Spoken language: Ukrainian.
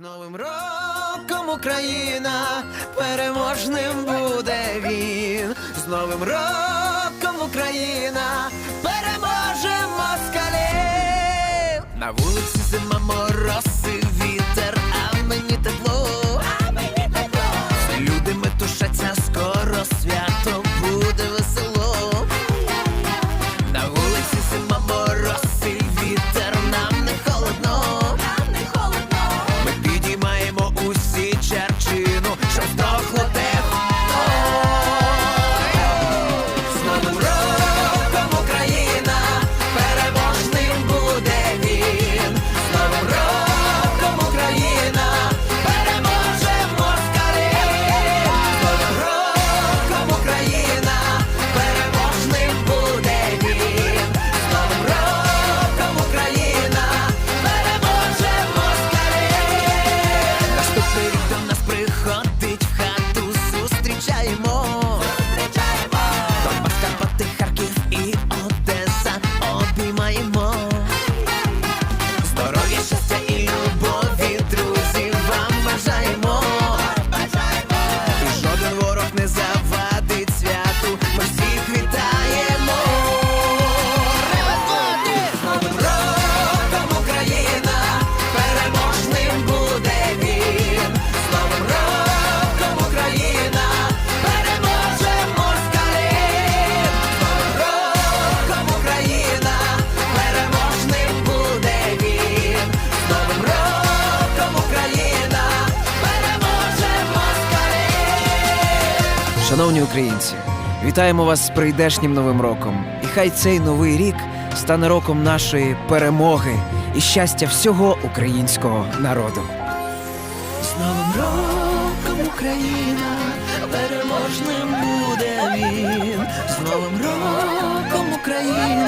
З новим роком Україна переможним буде він. З новим роком Україна переможе москалів. На вулиці зима мороз Шановні українці, вітаємо вас з прийдешнім новим роком. І хай цей новий рік стане роком нашої перемоги і щастя всього українського народу. З новим роком Україна переможним буде він. З новим роком Україна.